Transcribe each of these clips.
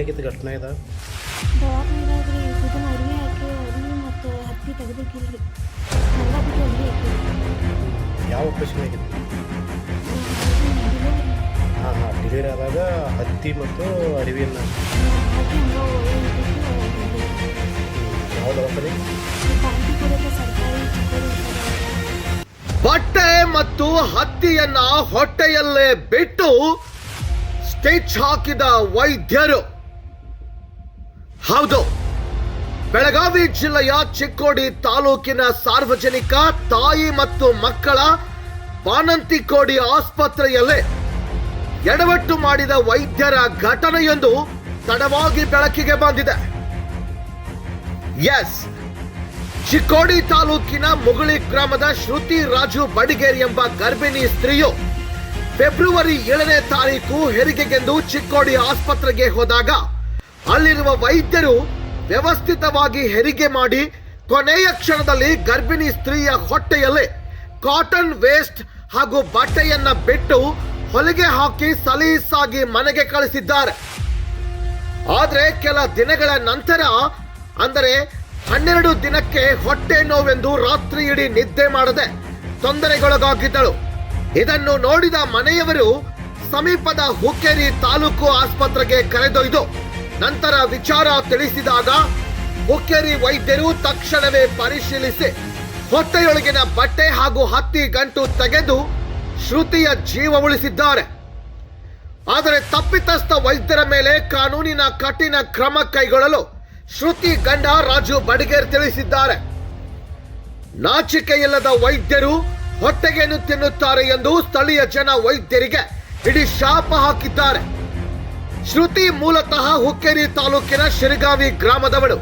ಏನಾಗೈತೆ ಘಟನೆ ಇದೆ? ದವಾಖಾನೆದಾಗ್ರಿ ಇದನ್ನ ಅರಿವಿ ಹಾಕಿ ಅರಿವಿ ಮತ್ತು ಹತ್ತಿ ತೆಗೆದಿಕ್ಕಿಲ್ರಿ ಎಲ್ಲ ಬಿಟ್ಟು ಅರಿವಿ ಯಾವ ಆಪರೇಷನ್ ಆಗಿತ್ತು? ಹಾಂ ಹಾಂ. ಡೆಲಿವರಿ ಆದಾಗ ಹತ್ತಿ ಮತ್ತು ಅರಿವಿಯನ್ನು ಯಾವ ದವಾಖಾನೆ ಬಟ್ಟೆ ಮತ್ತು ಹತ್ತಿಯನ್ನ ಹೊಟ್ಟೆಯಲ್ಲೇ ಬಿಟ್ಟು ಸ್ಟಿಚ್ ಹಾಕಿದ ವೈದ್ಯರು. ಹೌದು. ಬೆಳಗಾವಿ ಜಿಲ್ಲೆಯ ಚಿಕ್ಕೋಡಿ ತಾಲೂಕಿನ ಸಾರ್ವಜನಿಕ, ತಾಯಿ ಮತ್ತು ಮಕ್ಕಳ ಬಾನಂತಿಕೋಡಿ ಆಸ್ಪತ್ರೆಯಲ್ಲೇ ಎಡವಟ್ಟು ಮಾಡಿದ ವೈದ್ಯರ ಘಟನೆಯೊಂದು ತಡವಾಗಿ ಬೆಳಕಿಗೆ ಬಂದಿದೆ. ಎಸ್, ಚಿಕ್ಕೋಡಿ ತಾಲೂಕಿನ ಮುಗುಳಿ ಗ್ರಾಮದ ಶ್ರುತಿ ರಾಜು ಬಡಿಗೇರಿ ಎಂಬ ಗರ್ಭಿಣಿ ಸ್ತ್ರೀಯು ಫೆಬ್ರವರಿ ಏಳನೇ ತಾರೀಕು ಹೆರಿಗೆಗೆಂದು ಚಿಕ್ಕೋಡಿ ಆಸ್ಪತ್ರೆಗೆ ಹೋದಾಗ ಅಲ್ಲಿರುವ ವೈದ್ಯರು ವ್ಯವಸ್ಥಿತವಾಗಿ ಹೆರಿಗೆ ಮಾಡಿ ಕೊನೆಯ ಕ್ಷಣದಲ್ಲಿ ಗರ್ಭಿಣಿ ಸ್ತ್ರೀಯ ಹೊಟ್ಟೆಯಲ್ಲಿ ಕಾಟನ್ ವೇಸ್ಟ್ ಹಾಗೂ ಬಟ್ಟೆಯನ್ನ ಬಿಟ್ಟು ಹೊಲಿಗೆ ಹಾಕಿ ಸಲೀಸಾಗಿ ಮನೆಗೆ ಕಳಿಸಿದ್ದಾರೆ. ಆದರೆ ಕೆಲ ದಿನಗಳ ನಂತರ, ಅಂದರೆ ಹನ್ನೆರಡು ದಿನಕ್ಕೆ ಹೊಟ್ಟೆ ನೋವೆಂದು ರಾತ್ರಿ ಇಡೀ ನಿದ್ದೆ ಮಾಡದೆ ತೊಂದರೆಗೊಳಗಾಗಿದ್ದಳು. ಇದನ್ನು ನೋಡಿದ ಮನೆಯವರು ಸಮೀಪದ ಹುಕ್ಕೇರಿ ತಾಲೂಕು ಆಸ್ಪತ್ರೆಗೆ ಕರೆದೊಯ್ದು ನಂತರ ವಿಚಾರ ತಿಳಿಸಿದಾಗ ಹುಕ್ಕೇರಿ ವೈದ್ಯರು ತಕ್ಷಣವೇ ಪರಿಶೀಲಿಸಿ ಹೊಟ್ಟೆಯೊಳಗಿನ ಬಟ್ಟೆ ಹಾಗೂ ಹತ್ತಿ ಗಂಟು ತೆಗೆದು ಶ್ರುತಿಯ ಜೀವ ಉಳಿಸಿದ್ದಾರೆ. ಆದರೆ ತಪ್ಪಿತಸ್ಥ ವೈದ್ಯರ ಮೇಲೆ ಕಾನೂನಿನ ಕಠಿಣ ಕ್ರಮ ಕೈಗೊಳ್ಳಲು ಶ್ರುತಿ ಗಂಡ ರಾಜು ಬಡಿಗೇರ್ ತಿಳಿಸಿದ್ದಾರೆ. ನಾಚಿಕೆಯಿಲ್ಲದ ವೈದ್ಯರು ಹೊಟ್ಟೆಗೇನು ತಿನ್ನುತ್ತಾರೆ ಎಂದು ಸ್ಥಳೀಯ ಜನ ವೈದ್ಯರಿಗೆ ಇಡೀ ಶಾಪ ಹಾಕಿದ್ದಾರೆ. ಶ್ರುತಿ ಮೂಲತಃ ಹುಕ್ಕೇರಿ ತಾಲೂಕಿನ ಶಿರಗಾವಿ ಗ್ರಾಮದವಳು.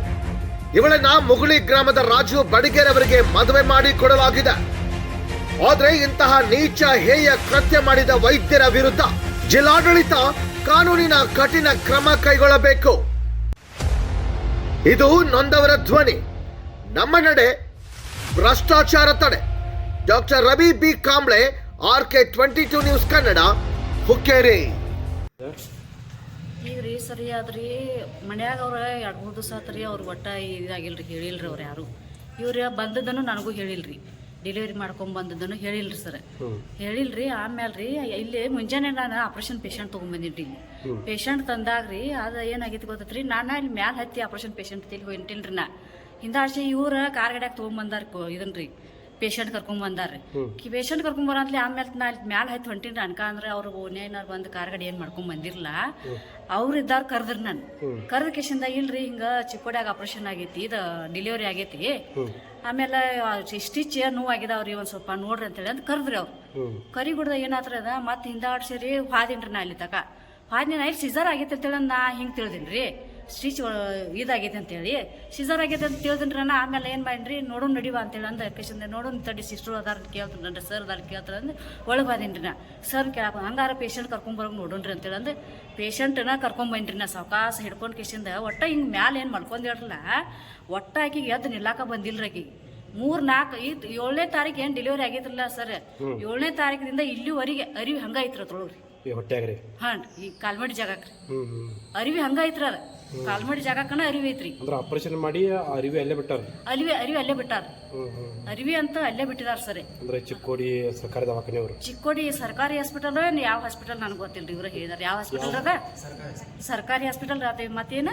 ಇವಳನ್ನ ಮುಗುಳಿ ಗ್ರಾಮದ ರಾಜು ಬಡಿಗೇರ್ ಅವರಿಗೆ ಮದುವೆ ಮಾಡಿ ಕೊಡಲಾಗಿದೆ. ಆದರೆ ಇಂತಹ ನೀಚ, ಹೇಯ ಕೃತ್ಯ ಮಾಡಿದ ವೈದ್ಯರ ವಿರುದ್ಧ ಜಿಲ್ಲಾಡಳಿತ ಕಾನೂನಿನ ಕಠಿಣ ಕ್ರಮ ಕೈಗೊಳ್ಳಬೇಕು. ಇದು ನೊಂದವರ ಧ್ವನಿ. ನಮ್ಮ ನಡೆ ಭ್ರಷ್ಟಾಚಾರ ತಡೆ. Doctor Ravi B Kamble R K twenty two news Kannada, Hukkeri. ಈಗ ರೀ ಸರಿ ಆದ್ರಿ? ಮನ್ಯಾಗ ಅವ್ರ ಎರಡು ಮೂರು ದಿವಸ ಆತ್ರಿ ಅವ್ರು ಒಟ್ಟ ಇದಾಗಿಲ್ರಿ ಹೇಳಿಲ್ರಿ ಅವ್ರು ಯಾರು. ಇವ್ರ ಬಂದದನ್ನು ನನಗೂ ಹೇಳಿಲ್ರಿ. ಡೆಲಿವರಿ ಮಾಡ್ಕೊಂಡ್ ಬಂದದನ್ನು ಹೇಳಿಲ್ರಿ ಸರ್. ಹೇಳಿಲ್ರಿ ಆಮೇಲೆ ರೀ ಇಲ್ಲಿ ಮುಂಜಾನೆ ನಾನು ಆಪ್ರೇಷನ್ ಪೇಷಂಟ್ ತೊಗೊಂಡ್ಬಂದಿನಿ ಪೇಷಂಟ್ ಪೇಷಂಟ್ ರೀ ಅದು ಏನಾಗಿತ್ತು ಗೊತ್ತೈತ್ರಿ? ನಾನು ಇಲ್ಲಿ ಮ್ಯಾಲ ಹತ್ತಿ ಆಪ್ರೇಷನ್ ಪೇಷಂಟ್ ತಿಳಿ ಹೊಂಟಿಲ್ರಿ ನಾ. ಹಿಂದಾಶೆ ಇವ್ರ ಕಾರ್ ಗಡ್ಯಾಗ ಇದನ್ನ ಇದನ್ರಿ. ಪೇಷಂಟ್ ಕರ್ಕೊಂಡ್ ಬಂದಾರ್ರಿ. ಪೇಷಂಟ್ ಕರ್ಕೊಂಡ್ ಬರಂತ್ಲಿ ಆಮೇಲೆ ನಾ ಇಲ್ಲಿ ಮ್ಯಾಲ ಹೈತ್ ಹೊಂಟಿನ್ರಿ. ಅನ್ಕ ಅಂದ್ರೆ ಅವ್ರು ಓನ್ಯಾನಾರು ಬಂದು ಕಾರ್ ಗಾಡಿ ಏನ್ ಮಾಡ್ಕೊಂಡ್ ಬಂದಿರ್ಲ. ಅವ್ರು ಇದ್ದಾರ ಕರ್ದ್ರಿ ನಾನು. ಕರ್ದ ಕೇಶಿಂದ ಇಲ್ರಿ ಹಿಂಗ ಚಿಕ್ಕೋಡ್ಯಾಗ ಆಪರೇಷನ್ ಆಗೈತಿ ಇದು ಡೆಲಿವರಿ ಆಗೈತಿ. ಆಮೇಲೆ ಸ್ಟಿಚ್ ನೋವು ಆಗಿದಾವ್ರಿ ಒಂದ್ ಸ್ವಲ್ಪ ನೋಡ್ರಿ ಅಂತೇಳಿ ಅಂತ ಕರ್ದ್ರಿ ಅವ್ರು. ಕರಿ ಗುಡ್ದ ಏನಾತ್ರ ಅದ? ಮತ್ತೆ ಹಿಂದಾಡ್ಸಿರಿ ಹಾದಿನ್ರಿ ನಾ ಅಲ್ಲಿ ತಕ. ಹಾದಿನ ಇಲ್ಲಿ ಸಿಸರ್ ಆಗೈತೆ ಅಂತೇಳಿ ನಾ ಹಿಂಗೆ ತಿಳಿದಿನ್ರಿ. ಸ್ಟಿಚ್ ಇದಾಗೈತೆ ಅಂತೇಳಿ. ಸಿಸರ್ ಆಗೈತೆ ಅಂತ ತಿಳಿದಿನ್ರಿ ನಾ ಆಮೇಲೆ ಏನು ಮಾಡಿನ್ರಿ ನೋಡೋಣ ನಡಿವ ಅಂತೇಳಿ ಅಂದ್ರೆ ಕೇಶಂದ ನೋಡೋಣ ತಡಿ ಸಿಸ್ಟರ್ ಅದಾರ ಕೇಳ್ತಾನೆ ಸರ್ ಅದಾರ ಕೇಳ್ತಾರೆ ಅಂದ್ರೆ ಒಳಗೆ ಬಂದಿನ್ರಿ ನಾ. ಸರ್ ಕೇಳಪ್ಪ ಹಂಗಾರ ಪೇಷಂಟ್ ಕರ್ಕೊಂಬರೋಕೆ ನೋಡೋಣ್ರಿ ಅಂತೇಳಿ ಅಂದ್ರೆ ಪೇಷಂಟ್ನ ಕರ್ಕೊಂಬಂದ್ರಿ ನಾ ಸಾವಕಾಸ ಹಿಡ್ಕೊಂಡು ಕೇಶಿಂದ ಒಟ್ಟ ಹಿಂಗೆ ಮ್ಯಾಲೆ ಏನು ಮಾಡ್ಕೊಂಡಿರಲ್ಲ ಒಟ್ಟ ಆಕಿಗೆ ಎದ್ದು ನಿಲ್ಲಾಕ ಬಂದಿಲ್ರಿ ಆಕಿಗೆ ಮೂರ್ ನಾಲ್ಕು ಇದು ಏಳನೇ ತಾರೀಕು ಏನು ಡೆಲಿವರಿ ಆಗಿದ್ರಲ್ಲ ಸರ್ ಏಳನೇ ತಾರೀಕಿನಿಂದ ಇಲ್ಲಿವರೆಗೆ ಅರಿವಿ ಹಂಗೈತ್ರ ತೊಳಗ್ರಿ ಈ ಹೊಟ್ಟೆಯಾಗ ರೀ ಹಾಂ ಈ ಕಾಲ್ಮಡಿ ಜಾಗಕ್ಕೆ. ಅರಿವಿ ಹಂಗ ಐತ್ರ ಮಾಡಿ ಕಾಲ್ಮಡಿ ಜಾಗಕ್ಕನ ಅರಿವಿ ಐತ್ರಿ. ಅಂದ್ರೆ ಆಪರೇಷನ್ ಮಾಡಿ ಅರಿವಿ ಅಲ್ಲೇ ಬಿಟ್ಟಾರ? ಅಲ್ಲಿ ಅರಿವಿ ಅಲ್ಲೇ ಬಿಟ್ಟಾರ. ಅರಿವಿ ಅಂತ ಅಲ್ಲೇ ಬಿಟ್ಟಿದಾರ ಸರಿ. ಅಂದ್ರೆ ಚಿಕ್ಕೋಡಿ ಸರ್ಕಾರಿ ದವಾಖಾನೆಯವರು ಚಿಕ್ಕೋಡಿ ಸರ್ಕಾರಿ ಹಾಸ್ಪಿಟಲ್ ಯಾವ ಹಾಸ್ಪಿಟಲ್ ನನಗೆ ಗೊತ್ತಿಲ್ಲ ಇವ್ರು ಹೇಳಿದಾರೆ. ಯಾವ ಹಾಸ್ಪಿಟಲ್ ಅದ? ಸರ್ಕಾರಿ ಹಾಸ್ಪಿಟಲ್ ಅದ. ಮತ್ತೇನ?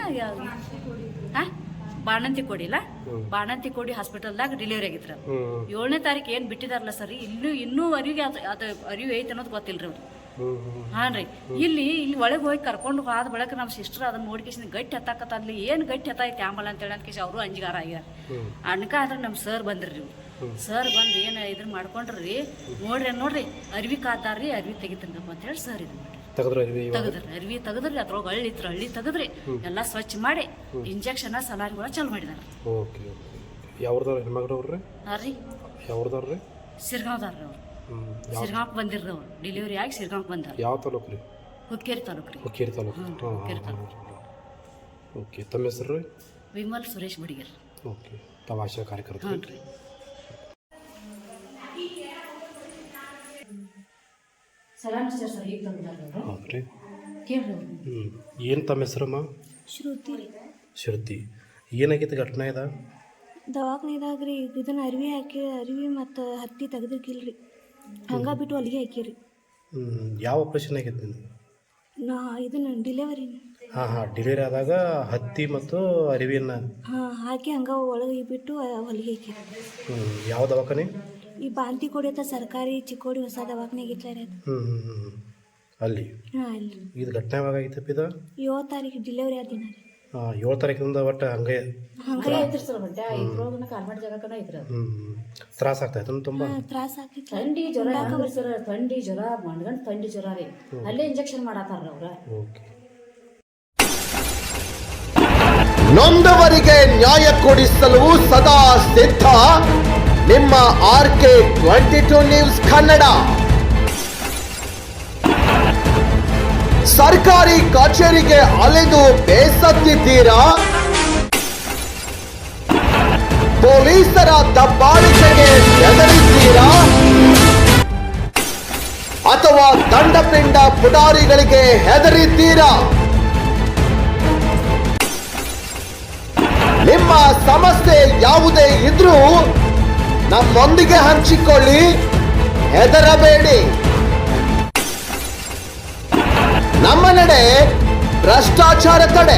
ಬಾಣಂತಿ ಬಾಣಂತಿ ಕೊಡಿಲ್ಲ ಬಾಣಂತಿ ಕೊಡಿ ಹಾಸ್ಪಿಟಲ್ದಾಗ ಡೆಲಿವರಿ ಆಗಿದ್ರ ಏಳನೇ ತಾರೀಕು ಏನು ಬಿಟ್ಟಿದಾರಲ್ಲ ಸರ್ ಇನ್ನೂ ಇನ್ನೂ ಅರಿವಿಗೆ ಅದು ಅರಿವು ಐತೆ ಅನ್ನೋದು ಗೊತ್ತಿಲ್ಲ ರೀ ಅವ್ರು. ಹಾಂ ರೀ. ಇಲ್ಲಿ ಇಲ್ಲಿ ಒಳಗೆ ಹೋಗಿ ಕರ್ಕೊಂಡು ಹೋದ ಬಳಕ ನಮ್ಮ ಸಿಸ್ಟರ್ ಅದನ್ನ ನೋಡ್ಕೇಸಿ ಗಟ್ಟಿ ಹತ್ತಾಕತ್ತಲ್ಲಿ ಏನ್ ಗಟ್ಟಿ ಹತ್ತೈತಿ ಆಂಬಲ್ ಅಂತೇಳಿ ಅಂತ ಅವರು ಅಂಜಿಗಾರ ಆಗ್ಯಾರ. ಅಣ್ಣಕ ಅನ್ಕ ಆದ್ರೆ ನಮ್ಮ ಸರ್ ಬಂದ್ರಿ ನೀವು ಸರ್ ಬಂದು ಏನು ಇದನ್ನ ಮಾಡ್ಕೊಂಡ್ರಿ. ನೋಡ್ರಿ ನೋಡ್ರಿ ಅರ್ವಿ ಕಾದಾರ್ರಿ ಅರ್ವಿ ತೆಗಿತಂಗಪ್ಪ ಅಂತೇಳಿ ಸರ್ ಇದು ಮಾಡ್ರಿ ತೆಗೆದ್ರ ಅರಿವಿ ಅರ್ವಿ ತೆಗದ್ರಿ ಅದ್ರೊಳಗೆ ಹಳ್ಳಿ ಇತ್ರ ಹಳ್ಳಿ ತೆಗದ್ರಿ. ಎಲ್ಲ ಸ್ವಚ್ಛ ಮಾಡಿ ಇಂಜೆಕ್ಷನ್ ಸಲಾರಿಗಳ ಚಾಲು ಮಾಡಿದಾರ. Okay okay. ಯಾವ್ರದವ್ರ ಹೆಣ್ಮಗ್ರು ಅವ್ರಿ ಹಾಂ ರೀ. ಯಾವ್ದಾರ್ರಿ ಸಿರ್ಗಾವ್ದಾರ್ರಿ ಅವ್ರು. ಸಿರ್ಗಾಂಕ್ ಬಂದಿರ್ರಿ ಅವ್ರು. ಡೆಲಿವರಿ ಆಗಿ ಸಿರ್ಗಾಂಕ್ ಬಂದಾರ ಯಾವ ತಾಲೂಕು ರೀ? ಹುಕ್ಕೇರಿ ತಾಲೂಕು ರೀ. ಹುಕ್ಕೇರಿ ತಾಲೂಕು. ಹಾಂ ಹುಕ್ಕೇರಿ ಹಾಂ ಓಕೆ ತಮ್ಮ ಹೆಸರು ರೀ? ವಿಮಲ್ ಸುರೇಶ್ ಬಡಿಗರ್ ಓಕೆ ತಾವು ಆಶಾ ಕಾರ್ಯಕರ್ತ ರೀ? ಸಲಾಮ್ ಸರ್ ಸರ್ ಈಗ ಹೌದು ರೀ. ಕೇಳ್ರಿ ಅವ್ರು. ಹ್ಞೂ ಏನು ತಮ್ಮ ಹೆಸರಮ್ಮ ಶ್ರುತಿ. ರೀ ಶ್ರುತಿ. ಏನಾಗಿತ್ತು ಘಟನೆ ಇದ ದವಾಖಾನಿದಾಗ ರೀ ಇದನ್ನ ಅರಿವಿ ಹಾಕಿ ಅರಿವಿ ಮತ್ತು ಹತ್ತಿ ತೆಗ್ದಿರ್ಕಿಲ್ರಿ. ಹಂಗ ಬಿಟ್ಟು ಅಲ್ಲಿಗೆ ಹಾಕಿರಿ. ಯಾವ ಆಪ್ರೇಷನ್ ಆಗೈತೆ ನಾ ಇದು ನನ್ನ ಡಿಲೆವರಿ ಹಾಂ ಹಾಂ ಡೆಲಿವರಿ ಆದಾಗ ಹತ್ತಿ ಮತ್ತು ಅರಿವಿನ. ಹಾಂ ಹಾಕಿ ಹಂಗ ಒಳಗೆ ಬಿಟ್ಟು ಹೊಲಿಗೆ ಹಾಕಿರಿ. ಹ್ಞೂ ಯಾವ ದವಾಖಾನೆ? ಈ ಬಾಂತಿ ಕೊಡಿಯತ್ತ ಸರ್ಕಾರಿ ಚಿಕ್ಕೋಡಿ ಹೊಸ ದವಾಖಾನೆ ಆಗಿತ್ಲ ರೀ ಅದು ಹ್ಞೂ ಹ್ಞೂ ಹ್ಞೂ ಅಲ್ಲಿ? ಹಾಂ ಅಲ್ಲಿ. ಇದು ಘಟನೆ ಯಾವಾಗ ಆಗೈತಪ್ಪ ಇದು? ಏಳು ತಾರೀಕು ಡಿಲೆವರಿ ಆದ ದಿನ ರೀ. ಹಾಂ ಏಳು ತಾರೀಕಿಂದ ಒಟ್ಟು ಹಂಗೆ ಹಂಗೆ ಐತ್ರಿ ಸರ್ ಹೊಟ್ಟೆ ಇದ್ರೊಳಗನ ಕಾಲ್ಮಾಡಿ ಜಾಗಕ್ಕನ ಐತ್ರಿ ಅದು ತ್ರಾಸ ಆಗ್ತಾಯ್ತು ತುಂಬ? ತ್ರಾಸ ಆಕಿತ್ತು ಥಂಡಿ ಜ್ವರ ಹೆಂಗ್ರಿ ಸರ್ ಥಂಡಿ ಜ್ವರ ಮಣ್ಗಂಡ್ ಥಂಡಿ ಜ್ವರ ರೀ. ಅಲ್ಲೇ ಇಂಜೆಕ್ಷನ್ ಮಾಡತ್ತಾರ ಅವ್ರ. ಓಕೆ. ನೊಂದವರಿಗೆ ನ್ಯಾಯ ಕೊಡಿಸಲು ಸದಾ ಸಿದ್ಧ ನಿಮ್ಮ R K twenty two news Kannada. ಸರ್ಕಾರಿ ಕಚೇರಿಗೆ ಅಲೆದು ಬೇಸತ್ತಿದ್ದೀರಾ ಪೊಲೀಸರ ದಬ್ಬಾಳಿಕೆಗೆ ಹೆದರಿದ್ದೀರಾ ಅಥವಾ ದಂಡಪಿಂಡ ಪುಡಾರಿಗಳಿಗೆ ಹೆದರಿದ್ದೀರಾ? ನಿಮ್ಮ ಸಮಸ್ಯೆ ಯಾವುದೇ ಇದ್ರೂ ನಮ್ಮೊಂದಿಗೆ ಹಂಚಿಕೊಳ್ಳಿ. ಹೆದರಬೇಡಿ. ನಮ್ಮ ನಡೆ ಭ್ರಷ್ಟಾಚಾರ ತಡೆ.